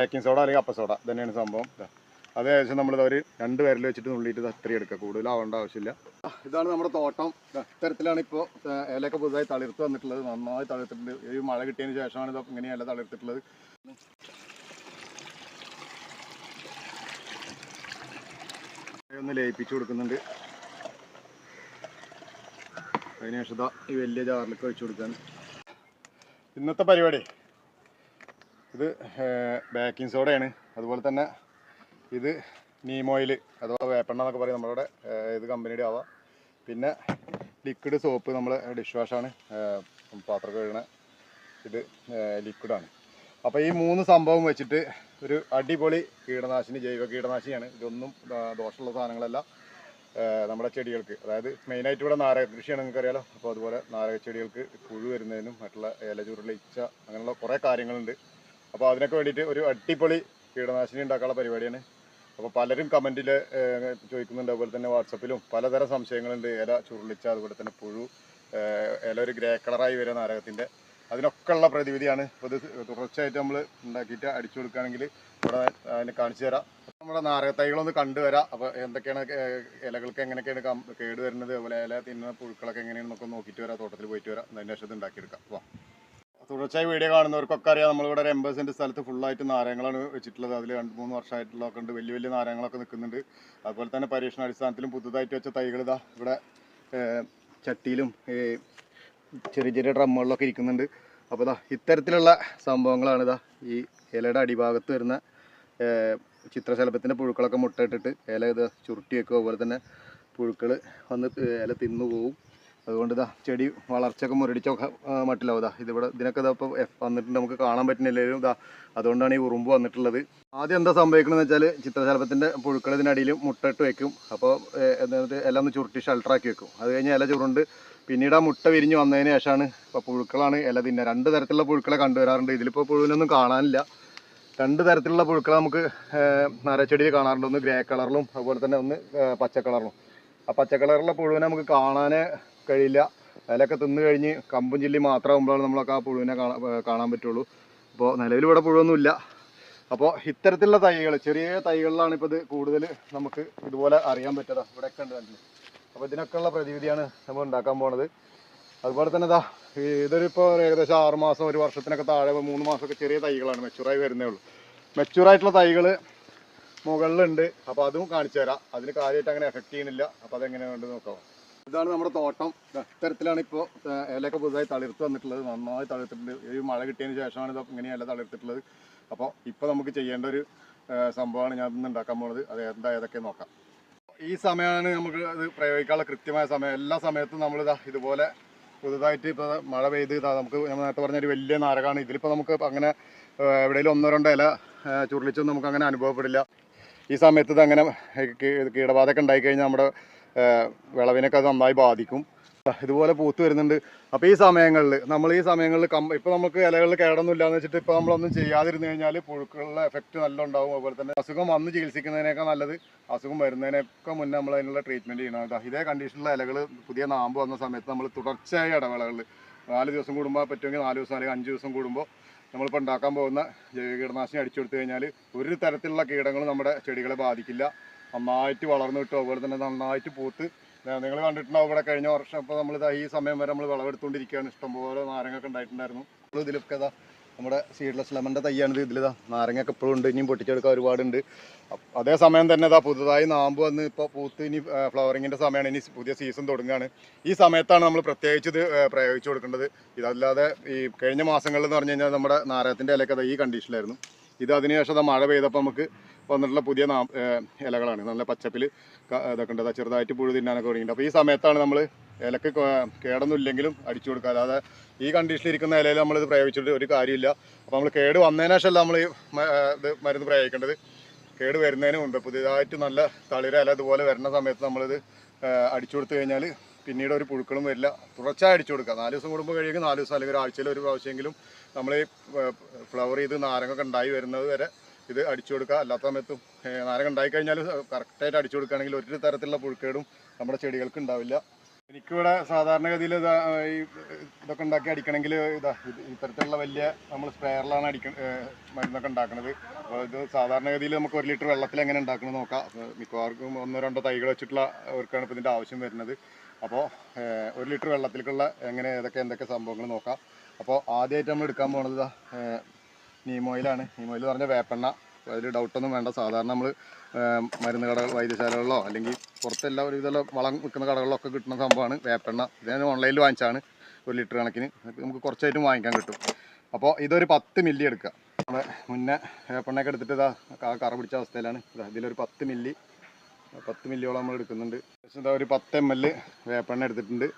Baking soda അല്ലെങ്കിൽ അപ്പ soda തന്നെയാണ് സംഭവം. അത് ഏകദേശം നമ്മൾ ഒരു രണ്ട് പേരിൽ വെച്ചിട്ട് നുള്ളിയിട്ട് അത്രയും എടുക്കുക. കൂടുതലാവേണ്ട ആവശ്യമില്ല. ഇതാണ് നമ്മുടെ തോട്ടം. ഇത്തരത്തിലാണ് ഇപ്പോൾ ഇലയൊക്കെ പുതുതായി തളിർത്ത് വന്നിട്ടുള്ളത്. നന്നായി തളിർത്തിട്ടുണ്ട്. ഈ മഴ കിട്ടിയതിന് ശേഷമാണ് ഇതൊക്കെ ഇങ്ങനെയല്ല തളിർത്തിട്ടുള്ളത്. ഒന്ന് ലയിപ്പിച്ചു കൊടുക്കുന്നുണ്ട്. അതിനുശേഷം ഈ വലിയ ജാറിലൊക്കെ ഒഴിച്ചു കൊടുക്കാൻ ഇന്നത്തെ പരിപാടി. ഇത് ബേക്കിംഗ് സോഡയാണ് അതുപോലെ തന്നെ ഇത് നീം ഓയിൽ അഥവാ വേപ്പെണ്ണ എന്നൊക്കെ പറയും നമ്മളുടെ ഇത് കമ്പനിയുടെ ആവാം. പിന്നെ ലിക്വിഡ് സോപ്പ് നമ്മൾ ഡിഷ് വാഷാണ് പാത്രം കഴുകണ ഇത് ലിക്വിഡാണ് അപ്പോൾ ഈ മൂന്ന് സംഭവം വെച്ചിട്ട് ഒരു അടിപൊളി കീടനാശിനി ജൈവ കീടനാശിനിയാണ്. ഇതൊന്നും ദോഷമുള്ള സാധനങ്ങളല്ല. നമ്മുടെ ചെടികൾക്ക് അതായത് മെയിനായിട്ട് ഇവിടെ നാരക കൃഷിയാണ് നിങ്ങൾക്കറിയാലോ. അപ്പോൾ അതുപോലെ നാരക ചെടികൾക്ക് പുഴു വരുന്നതിനും മറ്റുള്ള ഇല ചുരുളിച്ച അങ്ങനെയുള്ള കുറേ കാര്യങ്ങളുണ്ട്. അപ്പോൾ അതിനൊക്കെ വേണ്ടിയിട്ട് ഒരു അടിപൊളി കീടനാശിനി ഉണ്ടാക്കാനുള്ള പരിപാടിയാണ്. അപ്പോൾ പലരും കമന്റിൽ ചോദിക്കുന്നുണ്ട്. അതുപോലെ തന്നെ വാട്സപ്പിലും പലതരം സംശയങ്ങളുണ്ട്. ഇല ചുരുളിച്ച അതുപോലെ തന്നെ പുഴു ഇല ഒരു ഗ്രേ കളറായി വരുന്ന നാരകത്തിന്റെ അതിനൊക്കെ ഉള്ള പ്രതിവിധിയാണ്. ഇപ്പോൾ ഇത് തുടർച്ചയായിട്ട് നമ്മൾ ഉണ്ടാക്കിയിട്ട് അടിച്ചു കൊടുക്കുകയാണെങ്കിൽ ഇവിടെ അതിനെ കാണിച്ചു തരാം. അപ്പോൾ നമ്മുടെ നാരക തൈകളൊന്ന് കണ്ടുവരാം അപ്പോൾ എന്തൊക്കെയാണ് ഇലകൾക്ക് എങ്ങനെയൊക്കെയാണ് കേട് വരുന്നത്? അതുപോലെ ഇല തിന്നുന്ന പുഴുക്കളൊക്കെ എങ്ങനെയാണെന്നൊക്കെ നോക്കിയിട്ട് വരാം. തോട്ടത്തിൽ പോയിട്ട് വരാം. അതിന്റെ ശേഷം ഇത് ഉണ്ടാക്കിയെടുക്കാം. വാ. തുടർച്ചയായി വീഡിയോ കാണുന്നവർക്കൊക്കെ അറിയാം. നമ്മളിവിടെ ഒരു എൺപത് സെന്റ് സ്ഥലത്ത് ഫുള്ളായിട്ട് നാരങ്ങളാണ് വെച്ചിട്ടുള്ളത്. അതിൽ രണ്ട് മൂന്ന് വർഷമായിട്ടുള്ളതൊക്കെ ഉണ്ട്. വലിയ വലിയ നാരങ്ങളൊക്കെ നിൽക്കുന്നുണ്ട് അതുപോലെ തന്നെ പരീക്ഷണാടിസ്ഥാനത്തിലും പുതുതായിട്ട് വെച്ച തൈകൾ ഇതാ ഇവിടെ ചട്ടിയിലും ചെറിയ ചെറിയ ഡ്രമ്മുകളിലൊക്കെ ഇരിക്കുന്നുണ്ട്. അപ്പോൾ ഇതാ ഇത്തരത്തിലുള്ള സംഭവങ്ങളാണ് ഇതാ ഈ ഇലയുടെ അടിഭാഗത്ത് വരുന്ന ചിത്രശലഭത്തിന്റെ പുഴുക്കളൊക്കെ മുട്ടയിട്ടിട്ട് ഇല ഇത് ചുരുട്ടി വെക്കുക അതുപോലെ തന്നെ പുഴുക്കൾ വന്ന് ഇല തിന്നു പോവും അതുകൊണ്ട് ഇതാ ചെടി വളർച്ചയൊക്കെ മുരടിച്ചൊക്കെ മട്ടിലാവും ഇതാ. ഇതിവിടെ ഇതിനൊക്കെ ഇതാ ഇപ്പോൾ വന്നിട്ടുണ്ട് നമുക്ക് കാണാൻ പറ്റുന്നില്ലെങ്കിലും ഇതാ അതുകൊണ്ടാണ് ഈ ഉറുമ്പ് വന്നിട്ടുള്ളത്. ആദ്യം എന്താ സംഭവിക്കണമെന്ന് വെച്ചാൽ ചിത്രശലഭത്തിന്റെ പുഴുക്കൾ ഇതിനടിയിൽ മുട്ടയിട്ട് വെക്കും. അപ്പോൾ എന്നിട്ട് എല്ലാം ഒന്ന് ചുരുട്ടി ഷെൽട്ടറാക്കി വെക്കും. അത് കഴിഞ്ഞ് ഇല ചുരുണ്ട്. പിന്നീട് ആ മുട്ട വിരിഞ്ഞ് വന്നതിന് ശേഷമാണ് ഇപ്പോൾ പുഴുക്കളാണ് ഇല തിന്നെ രണ്ട് തരത്തിലുള്ള പുഴുക്കളെ കണ്ടുവരാറുണ്ട്. ഇതിലിപ്പോൾ പുഴുവിനൊന്നും കാണാനില്ല. രണ്ട് തരത്തിലുള്ള പുഴുക്കളെ നമുക്ക് നരച്ചെടിയിൽ കാണാറുണ്ട്. ഒന്ന് ഗ്രേ കളറിലും അതുപോലെ തന്നെ ഒന്ന് പച്ച കളറിലും. ആ പച്ച കളറിലുള്ള പുഴുവിനെ നമുക്ക് കാണാനേ കഴിയില്ല. അതിലൊക്കെ തിന്ന് കഴിഞ്ഞ് കമ്പും ചില്ലി മാത്രമാകുമ്പോഴാണ് നമ്മളൊക്കെ ആ പുഴുവിനെ കാണാൻ പറ്റുള്ളൂ. അപ്പോൾ നിലവിൽ ഇവിടെ പുഴുവൊന്നുമില്ല. അപ്പോൾ ഇത്തരത്തിലുള്ള തൈകൾ ചെറിയ തൈകളിലാണ് ഇപ്പോൾ ഇത് കൂടുതൽ നമുക്ക് ഇതുപോലെ അറിയാൻ പറ്റുക. ഇവിടെയൊക്കെ ഉണ്ട് കണ്ടില്ലേ? അപ്പോൾ ഇതിനൊക്കെയുള്ള പ്രതിവിധിയാണ് നമ്മൾ ഉണ്ടാക്കാൻ പോണത്. അതുപോലെ തന്നെ ഇതാ ഇതൊരിപ്പോൾ ഏകദേശം ആറ് മാസം ഒരു വർഷത്തിനൊക്കെ താഴെ മൂന്ന് മാസമൊക്കെ ചെറിയ തൈകളാണ് മെച്ചൂറായി വരുന്നേ ഉള്ളൂ. മെച്ചൂറായിട്ടുള്ള തൈകൾ മുകളിലുണ്ട്. അപ്പോൾ അതും കാണിച്ചു തരാം. അതിന് കാര്യമായിട്ട് അങ്ങനെ എഫക്റ്റ് ചെയ്യുന്നില്ല. അപ്പോൾ അതെങ്ങനെയുണ്ട് നോക്കാം. ഇതാണ് നമ്മുടെ തോട്ടം. ഇത്തരത്തിലാണ് ഇപ്പോൾ ഇലയൊക്കെ പുതുതായി തളിർത്ത് വന്നിട്ടുള്ളത്. നന്നായി തളിർത്തിട്ടുണ്ട്. ഈ മഴ കിട്ടിയതിന് ശേഷമാണ് ഇത് ഇങ്ങനെയല്ല തളിർത്തിട്ടുള്ളത്. അപ്പോൾ ഇപ്പോൾ നമുക്ക് ചെയ്യേണ്ട ഒരു സംഭവമാണ് ഞാൻ ഇന്ന് ഉണ്ടാക്കാൻ പോകുന്നത് അത് എന്താ ഏതൊക്കെ നോക്കാം. ഈ സമയമാണ് നമുക്ക് ഇത് പ്രയോഗിക്കാനുള്ള കൃത്യമായ സമയം. എല്ലാ സമയത്തും നമ്മൾ ഇതാ ഇതുപോലെ പുതുതായിട്ട് ഇപ്പോൾ മഴ പെയ്ത് നമുക്ക് ഞാൻ നേരത്തെ പറഞ്ഞ ഒരു വലിയ നാരകമാണ് ഇതിലിപ്പോൾ നമുക്ക് അങ്ങനെ എവിടെയെങ്കിലും ഒന്നോ രണ്ടോ ഇല ചുരുളിച്ചൊന്നും നമുക്ക് അങ്ങനെ അനുഭവപ്പെടില്ല. ഈ സമയത്ത് ഇത് അങ്ങനെ കീടബാധയൊക്കെ ഉണ്ടായിക്കഴിഞ്ഞാൽ നമ്മുടെ വിളവിനൊക്കെ നന്നായി ബാധിക്കും. ഇതുപോലെ പൂത്ത് വരുന്നുണ്ട്. അപ്പോൾ ഈ സമയങ്ങളിൽ നമ്മൾ ഈ സമയങ്ങളിൽ കം ഇപ്പോൾ നമുക്ക് ഇലകളിൽ കേടൊന്നും ഇല്ലാന്ന് വെച്ചിട്ട് ഇപ്പോൾ നമ്മളൊന്നും ചെയ്യാതിരുന്നു കഴിഞ്ഞാൽ പുഴുക്കളുടെ എഫക്റ്റ് നല്ല ഉണ്ടാവും. അതുപോലെ തന്നെ അസുഖം വന്ന് ചികിത്സിക്കുന്നതിനേക്കാൾ നല്ലത് അസുഖം വരുന്നതിനൊക്കെ മുന്നേ നമ്മൾ അതിനുള്ള ട്രീറ്റ്മെന്റ് ചെയ്യണം ഇതേ കണ്ടീഷനിലുള്ള ഇലകൾ പുതിയ നാമ്പ് വന്ന സമയത്ത് നമ്മൾ തുടർച്ചയായ ഇടവേളകളിൽ നാല് ദിവസം കൂടുമ്പോൾ പറ്റുമെങ്കിൽ നാല് ദിവസം അല്ലെങ്കിൽ അഞ്ച് ദിവസം കൂടുമ്പോൾ നമ്മളിപ്പോൾ ഉണ്ടാക്കാൻ പോകുന്ന ജൈവ കീടനാശിനി അടിച്ചു കൊടുത്തു കഴിഞ്ഞാൽ ഒരു തരത്തിലുള്ള കീടങ്ങളും നമ്മുടെ ചെടികളെ ബാധിക്കില്ല. നന്നായിട്ട് വളർന്നു കിട്ടും. അതുപോലെ തന്നെ നന്നായിട്ട് പൂത്ത്. നിങ്ങൾ കണ്ടിട്ടുണ്ടാവും ഇവിടെ കഴിഞ്ഞ വർഷം ഇപ്പോൾ നമ്മൾ ഈ സമയം വരെ നമ്മൾ വിളവെടുത്തുകൊണ്ടിരിക്കുകയാണ് ഇഷ്ടംപോലെ നാരങ്ങൊക്കെ ഉണ്ടായിട്ടുണ്ടായിരുന്നു. ഇതിലൊക്കെ ഇതാ നമ്മുടെ സീഡ്ലെസ് ലെമന്റെ തയ്യാണിത് ഇതിലിതാ നാരങ്ങയൊക്കെ ഇപ്പോഴും ഉണ്ട്. ഇനിയും പൊട്ടിച്ചെടുക്കാൻ ഒരുപാടുണ്ട്. അതേ സമയം തന്നെ ഇതാ പുതുതായി നാമ്പ് വന്ന് ഇപ്പോൾ പൂത്ത് ഇനി ഫ്ലവറിങ്ങിന്റെ സമയമാണ്. ഇനി പുതിയ സീസൺ തുടങ്ങുകയാണ്. ഈ സമയത്താണ് നമ്മൾ പ്രത്യേകിച്ച് ഇത് പ്രയോഗിച്ചു കൊടുക്കേണ്ടത്. ഇതല്ലാതെ ഈ കഴിഞ്ഞ മാസങ്ങളിൽ എന്ന് പറഞ്ഞു കഴിഞ്ഞാൽ നമ്മുടെ നാരകത്തിന്റെ ഇലയൊക്കെ ഈ കണ്ടീഷനിലായിരുന്നു ഇത് അതിനുശേഷം മഴ പെയ്തപ്പോൾ നമുക്ക് വന്നിട്ടുള്ള പുതിയ ഇലകളാണ്. നല്ല പച്ചപ്പിൽ ഇതൊക്കെ ഉണ്ട് ചെറുതായിട്ട് പുഴു തിന്നാനൊക്കെ തുടങ്ങിയിട്ടുണ്ട് അപ്പോൾ ഈ സമയത്താണ് നമ്മൾ ഇലക്ക് കേടൊന്നുമില്ലെങ്കിലും അടിച്ചു കൊടുക്കുക. അല്ലാതെ ഈ കണ്ടീഷനിൽ ഇരിക്കുന്ന ഇലയിൽ നമ്മളിത് പ്രയോഗിച്ചിട്ട് ഒരു കാര്യമില്ല. അപ്പോൾ നമ്മൾ കേട് വന്നതിന് ശേഷമല്ല നമ്മൾ ഇത് മരുന്ന് പ്രയോഗിക്കേണ്ടത്. കേട് വരുന്നതിന് മുമ്പ് പുതിയതായിട്ട് നല്ല തളിര ഇല ഇതുപോലെ വരുന്ന സമയത്ത് നമ്മളിത് അടിച്ചു കൊടുത്തു കഴിഞ്ഞാൽ പിന്നീട് ഒരു പുഴുക്കളും വരില്ല. തുടർച്ചയായി അടിച്ചു കൊടുക്കുക. നാല് ദിവസം കൂടുമ്പോൾ കഴിയുമെങ്കിൽ നാല് ദിവസം അല്ലെങ്കിൽ ഒരാഴ്ചയിൽ ഒരു പ്രാവശ്യമെങ്കിലും നമ്മൾ ഫ്ലവർ ചെയ്ത് നാരങ്ങൊക്കെ ഉണ്ടായി വരുന്നത് വരെ ഇത് അടിച്ചു കൊടുക്കുക. അല്ലാത്ത സമയത്തും നാരങ്ങ ഉണ്ടായി കഴിഞ്ഞാൽ കറക്റ്റായിട്ട് അടിച്ചു കൊടുക്കുകയാണെങ്കിൽ ഒരു തരത്തിലുള്ള പുഴുക്കേടും നമ്മുടെ ചെടികൾക്ക് ഉണ്ടാവില്ല. എനിക്കിവിടെ സാധാരണഗതിയിൽ ഇതൊക്കെ ഉണ്ടാക്കി അടിക്കണമെങ്കിൽ ഇതാ ഇത്തരത്തിലുള്ള വലിയ നമ്മൾ സ്പ്രെയറിലാണ് അടിക്ക മരുന്നൊക്കെ ഉണ്ടാക്കുന്നത്. അപ്പോൾ ഇത് സാധാരണഗതിയിൽ നമുക്ക് ഒരു ലിറ്റർ വെള്ളത്തിൽ എങ്ങനെ ഉണ്ടാക്കണമെന്ന് നോക്കാം. മിക്കവാർക്കും ഒന്നോ രണ്ടോ തൈകൾ വെച്ചിട്ടുള്ള അവർക്കാണ് ഇപ്പോൾ ഇതിന്റെ ആവശ്യം വരുന്നത്. അപ്പോൾ ഒരു ലിറ്റർ വെള്ളത്തിലേക്കുള്ള എങ്ങനെ ഏതൊക്കെ എന്തൊക്കെ സംഭവങ്ങൾ നോക്കാം. അപ്പോൾ ആദ്യമായിട്ട് നമ്മൾ എടുക്കാൻ പോണത് നീമോയിലാണ്. നീമോയിൽ പറഞ്ഞ വേപ്പെണ്ണ. അതിൽ ഡൗട്ടൊന്നും വേണ്ട. സാധാരണ നമ്മൾ മരുന്ന് കടകൾ വൈദ്യശാലകളിലോ അല്ലെങ്കിൽ പുറത്തെല്ലാം ഒരുവിധമുള്ള വളം വിൽക്കുന്ന കടകളിലോ ഒക്കെ കിട്ടുന്ന സംഭവമാണ് വേപ്പെണ്ണ. ഇത് ഞാൻ ഓൺലൈനിൽ വാങ്ങിച്ചാണ് ഒരു ലിറ്റർ കണക്കിന്. നമുക്ക് കുറച്ചായിട്ടും വാങ്ങിക്കാൻ കിട്ടും. അപ്പോൾ ഇതൊരു പത്ത് മില്ലി എടുക്കുക. നമ്മുടെ മുന്നേ വേപ്പെണ്ണയൊക്കെ എടുത്തിട്ട് ഇതാ കറ പിടിച്ച അവസ്ഥയിലാണ്. ഇതാ ഇതിലൊരു പത്ത് മില്ലി. പത്ത് മില്ലിയോളം നമ്മൾ എടുക്കുന്നുണ്ട്. ഏകദേശം ഇതാ ഒരു പത്ത് എം എൽ വേപ്പെണ്ണ എടുത്തിട്ടുണ്ട്.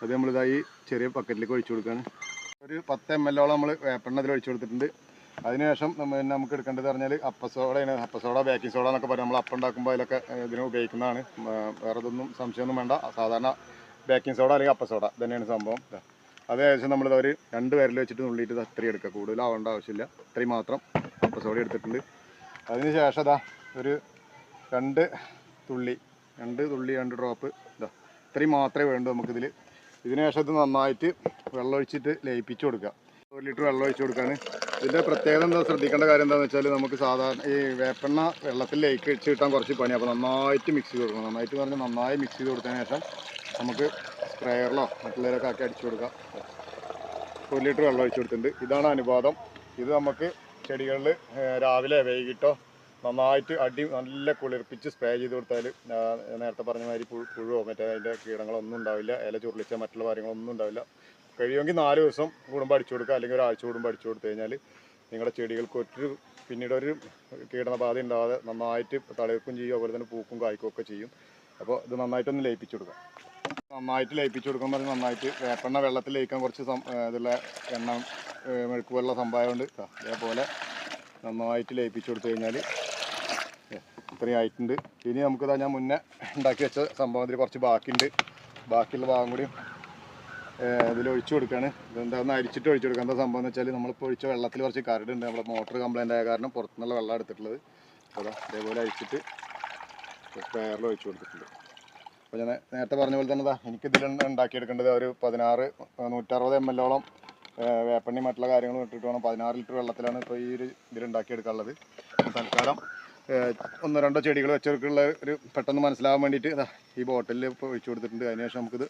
അത് നമ്മളിതാ ഈ ചെറിയ പക്കറ്റിലേക്ക് ഒഴിച്ചു കൊടുക്കുകയാണ് ഒരു പത്ത് എം എല്ലോളം നമ്മൾ വേപ്പെണ്ണ ഇതിൽ ഒഴിച്ചു കൊടുത്തിട്ടുണ്ട്. അതിനുശേഷം നമുക്ക് എടുക്കേണ്ടത് പറഞ്ഞാൽ അപ്പസോഡയാണ്. അപ്പസോഡ ബേക്കിംഗ് സോഡ എന്നൊക്കെ പറയും. നമ്മൾ അപ്പം ഉണ്ടാക്കുമ്പോൾ അതിലൊക്കെ ഇതിന് ഉപയോഗിക്കുന്നതാണ്. വേറെ ഇതൊന്നും സംശയമൊന്നും വേണ്ട. സാധാരണ ബേക്കിംഗ് സോഡ അല്ലെങ്കിൽ അപ്പസോഡ തന്നെയാണ് സംഭവം. അത് ഏകദേശം നമ്മൾ ഒരു രണ്ട് വിരൽ വെച്ചിട്ട് നുള്ളിയിട്ട് ഇത് അത്രയും എടുക്കുക. കൂടുതൽ ആവേണ്ട ആവശ്യമില്ല. അത്രയും മാത്രം അപ്പസോഡ എടുത്തിട്ടുണ്ട്. അതിന് ശേഷം ഇതാ ഒരു രണ്ട് തുള്ളി രണ്ട് തുള്ളി രണ്ട് ഡ്രോപ്പ് ഇതാ ഇത്രയും മാത്രമേ വേണ്ടൂ നമുക്കിതിൽ ഇതിനുശേഷം ഇത് നന്നായിട്ട് വെള്ളമൊഴിച്ചിട്ട് ലയിപ്പിച്ച് കൊടുക്കുക. ഒരു ലിറ്റർ വെള്ളം ഒഴിച്ച് കൊടുക്കുകയാണ് ഇതിന്റെ പ്രത്യേകത എന്താ? ശ്രദ്ധിക്കേണ്ട കാര്യം എന്താണെന്ന് വെച്ചാൽ നമുക്ക് സാധാരണ ഈ വേപ്പെണ്ണ വെള്ളത്തിൽ ലയിക്ക് വെച്ച് കിട്ടാൻ കുറച്ച് പണി അപ്പോൾ നന്നായിട്ട് മിക്സ് ചെയ്ത് കൊടുക്കണം. നന്നായിട്ട് പറഞ്ഞാൽ നന്നായി മിക്സ് ചെയ്ത് കൊടുത്തതിന് ശേഷം നമുക്ക് സ്പ്രേയറിലോ മറ്റുള്ളവരൊക്കെ ആക്കി അടിച്ചു കൊടുക്കാം. ഒരു ലിറ്റർ വെള്ളം ഒഴിച്ച് കൊടുത്തിട്ടുണ്ട്. ഇതാണ് അനുപാതം. ഇത് നമുക്ക് ചെടികളിൽ രാവിലെ വൈകിട്ടോ നന്നായിട്ട് അടി നല്ല കുളിർപ്പിച്ച് സ്പ്രേ ചെയ്ത് കൊടുത്താൽ നേരത്തെ പറഞ്ഞ മാതിരി പുഴു പുഴുവോ മറ്റേ അതിന്റെ കീടങ്ങളൊന്നും ഉണ്ടാവില്ല. ഇല ചുരുളിച്ച മറ്റുള്ള കാര്യങ്ങളൊന്നും ഉണ്ടാവില്ല. കഴിയുമെങ്കിൽ നാല് ദിവസം കൂടുമ്പോൾ അടിച്ചു കൊടുക്കുക. അല്ലെങ്കിൽ ഒരാഴ്ച കൂടുമ്പോൾ അടിച്ചു കൊടുത്തു കഴിഞ്ഞാൽ നിങ്ങളുടെ ചെടികൾക്ക് ഒരു പിന്നീട് ഒരു കീടനബാധ ഉണ്ടാവാതെ നന്നായിട്ട് തളിർക്കും ചെയ്യും. അതുപോലെ തന്നെ പൂക്കും കായ്ക്കും ഒക്കെ ചെയ്യും. അപ്പോൾ ഇത് നന്നായിട്ടൊന്ന് ലയിപ്പിച്ചു കൊടുക്കാം നന്നായിട്ട് ലയിപ്പിച്ചു കൊടുക്കുമ്പോൾ നന്നായിട്ട് വേപ്പെണ്ണ വെള്ളത്തിൽ ലയിക്കാൻ കുറച്ച് ഇതുള്ള എണ്ണ മെഴുക്ക് പോലുള്ള സംഭവം കൊണ്ട് അതേപോലെ നന്നായിട്ട് ലയിപ്പിച്ചു കൊടുത്തു കഴിഞ്ഞാൽ ഇത്രയും ആയിട്ടുണ്ട്. ഇനി നമുക്കിതാ ഞാൻ മുന്നേ ഉണ്ടാക്കി വെച്ച സംഭവത്തിൽ കുറച്ച് ബാക്കിയുണ്ട്. ബാക്കിയുള്ള ഭാഗം കൂടി ഇതിൽ ഒഴിച്ചു കൊടുക്കുകയാണ് ഇതെന്താണെന്ന് അരിച്ചിട്ട് ഒഴിച്ചു കൊടുക്കുക എന്താ സംഭവം എന്ന് വെച്ചാൽ നമ്മളിപ്പോൾ ഒഴിച്ച വെള്ളത്തിൽ കുറച്ച് കരടുണ്ട് നമ്മുടെ മോട്ടർ കംപ്ലൈന്റ് ആയ കാരണം പുറത്തുനിന്നുള്ള വെള്ളം എടുത്തിട്ടുള്ളത്. അതാ ഇതേപോലെ അഴിച്ചിട്ട് സ്പെയറിൽ ഒഴിച്ചു കൊടുത്തിട്ടുണ്ട്. അപ്പോൾ ഞാൻ നേരത്തെ പറഞ്ഞ പോലെ തന്നെ എനിക്കിതിൽ ഉണ്ടാക്കിയെടുക്കേണ്ടത് ഒരു പതിനാറ് നൂറ്ററുപത് എം എല്ലോളം വേപ്പണ്ണി മറ്റുള്ള കാര്യങ്ങളും ഇട്ടിട്ട് വേണം. പതിനാറ് ലിറ്റർ വെള്ളത്തിലാണ് ഇപ്പോൾ ഈ ഒരു അപ്പോൾ തൽക്കാലം ഒന്നോ രണ്ടോ ചെടികൾ വെച്ചവർക്കുള്ള ഒരു പെട്ടെന്ന് മനസ്സിലാവാൻ വേണ്ടിയിട്ട് ഈ ബോട്ടിലിൽ ഇപ്പോൾ ഒഴിച്ചു കൊടുത്തിട്ടുണ്ട്. അതിനുശേഷം നമുക്കിത്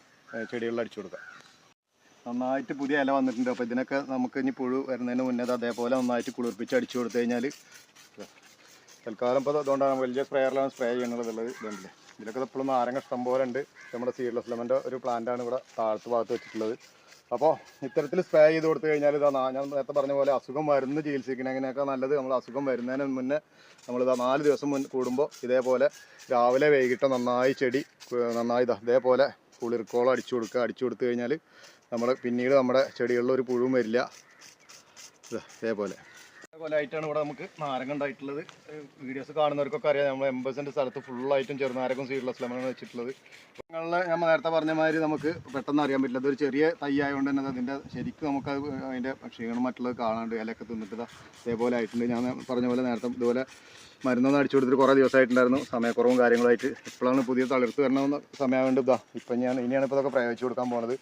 ചെടികളിൽ അടിച്ചു കൊടുക്കാം. നന്നായിട്ട് പുതിയ ഇല വന്നിട്ടുണ്ട്. അപ്പോൾ ഇതിനൊക്കെ നമുക്ക് ഇനി പുഴു വരുന്നതിന് മുന്നേ അതേപോലെ നന്നായിട്ട് കുളിർപ്പിച്ച് അടിച്ചു കൊടുത്തു കഴിഞ്ഞാൽ തൽക്കാലം ഇപ്പോൾ അതുകൊണ്ടാണ് വലിയ സ്പ്രേയറിലാണ് സ്പ്രേ ചെയ്യുന്നത് എന്നുള്ളത് ഇതുണ്ടല്ലേ. ഇതിലൊക്കെ എപ്പോഴും നാരങ്ങ ഇഷ്ടം പോലെ ഉണ്ട്. നമ്മുടെ സീഡ്ലെസ് ലെമന്റെ ഒരു പ്ലാന്റാണ് ഇവിടെ താഴത്ത് ഭാഗത്ത് വെച്ചിട്ടുള്ളത്. അപ്പോൾ ഇത്തരത്തിൽ സ്പ്രേ ചെയ്ത് കൊടുത്തു കഴിഞ്ഞാൽ ഇതാ ഞാൻ നേരത്തെ പറഞ്ഞ പോലെ അസുഖം വരുന്ന ചികിത്സിക്കണതിനേക്കാൾ നല്ലത് നമ്മൾ അസുഖം വരുന്നതിന് മുന്നേ നമ്മളിതാ നാല് ദിവസം മുൻ കൂടുമ്പോൾ ഇതേപോലെ രാവിലെ വൈകിട്ട് നന്നായി ചെടി നന്നായി ഇതാ ഇതേപോലെ കുളിർക്കോളം അടിച്ചു കൊടുക്കുക അടിച്ചു കൊടുത്തു കഴിഞ്ഞാൽ നമ്മൾ പിന്നീട് നമ്മുടെ ചെടികളിൽ ഒരു പുഴുവും വരില്ല. ഇതാ ഇതേപോലെ. അതേപോലെ ആയിട്ടാണ് ഇവിടെ നമുക്ക് നാരങ്ങ ഉണ്ടായിട്ടുള്ളത്. വീഡിയോസ് കാണുന്നവർക്കൊക്കെ അറിയാം. നമ്മൾ എൺപത് സെന്റ് സ്ഥലത്ത് ഫുള്ളായിട്ടും ചെറുനാരകം സീഡ്ലെസ് ആണ് വെച്ചിട്ടുള്ളത്. നിങ്ങളുടെ ഞാൻ നേരത്തെ പറഞ്ഞ മാതിരി നമുക്ക് പെട്ടെന്ന് അറിയാൻ പറ്റില്ല. അതൊരു ചെറിയ തൈ ആയതുകൊണ്ട് തന്നെ അതിന്റെ ശരിക്കും നമുക്ക് അത് അതിന്റെ ക്ഷീണം മറ്റുള്ളത് കാണാണ്ട് ഇലയൊക്കെ തിന്നിട്ട് ഇതേപോലെ ആയിട്ടുണ്ട്. ഞാൻ പറഞ്ഞ പോലെ നേരത്തെ ഇതുപോലെ മരുന്നൊന്നും അടിച്ചു കൊടുത്തിട്ട് കുറേ ദിവസമായിട്ടുണ്ടായിരുന്നു. സമയക്കുറവും കാര്യങ്ങളായിട്ട് ഇപ്പോഴാണ് പുതിയ തളിർത്ത് വരണമെന്ന് സമയമായതുകൊണ്ട് ഇതാ ഇപ്പം ഞാൻ ഇനിയാണ് ഇപ്പോൾ ഇതൊക്കെ പ്രയോഗിച്ചു കൊടുക്കാൻ പോണത്.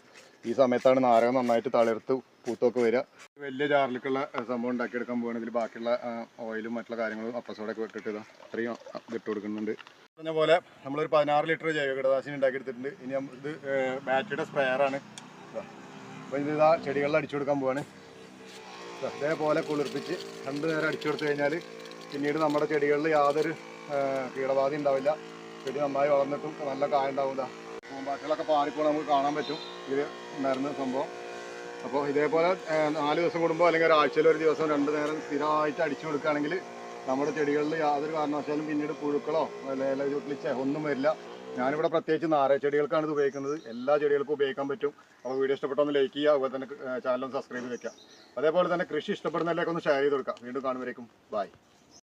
ഈ സമയത്താണ് നാരകം നന്നായിട്ട് തളിർത്ത് പൂത്തൊക്കെ വരിക വലിയ ജാറിലേക്കുള്ള സംഭവം ഉണ്ടാക്കിയെടുക്കാൻ ഇതിൽ ബാക്കിയുള്ള ഓയിലും മറ്റുള്ള കാര്യങ്ങളും അപ്പസോടൊക്കെ ഇട്ടിട്ട് ഇതാ അത്രയും ഇട്ട് കൊടുക്കുന്നുണ്ട്. പറഞ്ഞ പോലെ നമ്മളൊരു പതിനാറ് ലിറ്റർ ജൈവ കീടനാശിനി ഉണ്ടാക്കിയെടുത്തിട്ടുണ്ട്. ഇനി ഇത് ബാറ്ററിയുടെ സ്പ്രെയറാണ് അപ്പോൾ ഇത് ഇതാ ചെടികളിൽ അടിച്ചു കൊടുക്കാൻ പോവാണ്. അതേപോലെ കുളിർപ്പിച്ച് രണ്ട് നേരം അടിച്ചു കൊടുത്തു കഴിഞ്ഞാൽ പിന്നീട് നമ്മുടെ ചെടികളിൽ യാതൊരു കീടബാധ ഉണ്ടാവില്ല. ചെടി നന്നായി വളർന്നിട്ടും നല്ല കായ ഉണ്ടാവില്ല പൂമ്പാറ്റകളൊക്കെ പാറിപ്പോൾ നമുക്ക് കാണാൻ പറ്റും. ഇത് ഉണ്ടായിരുന്ന സംഭവം. അപ്പോൾ ഇതേപോലെ നാല് ദിവസം കൂടുമ്പോൾ അല്ലെങ്കിൽ ഒരാഴ്ചയിൽ ഒരു ദിവസം രണ്ട് നേരം സ്ഥിരമായിട്ട് അടിച്ചു കൊടുക്കുകയാണെങ്കിൽ നമ്മുടെ ചെടികളിൽ യാതൊരു കാരണവശാലും പിന്നീട് പുഴുക്കളോ ഇല ചേ ഒന്നും വരില്ല. ഞാനിവിടെ പ്രത്യേകിച്ച് നാരായ ചെടികൾക്കാണ് ഇത് ഉപയോഗിക്കുന്നത്. എല്ലാ ചെടികൾക്കും ഉപയോഗിക്കാൻ പറ്റും. അപ്പോൾ വീഡിയോ ഇഷ്ടപ്പെട്ടൊന്ന് ലൈക്ക് ചെയ്യുക അതുപോലെ തന്നെ ചാനൽ ഒന്ന് സബ്സ്ക്രൈബ് ചെയ്ത് വെക്കുക. അതേപോലെ തന്നെ കൃഷി ഇഷ്ടപ്പെടുന്നതിലേക്ക് ഒന്ന് ഷെയർ ചെയ്ത് കൊടുക്കുക വീണ്ടും കാണുമ്പോഴേക്കും ബൈ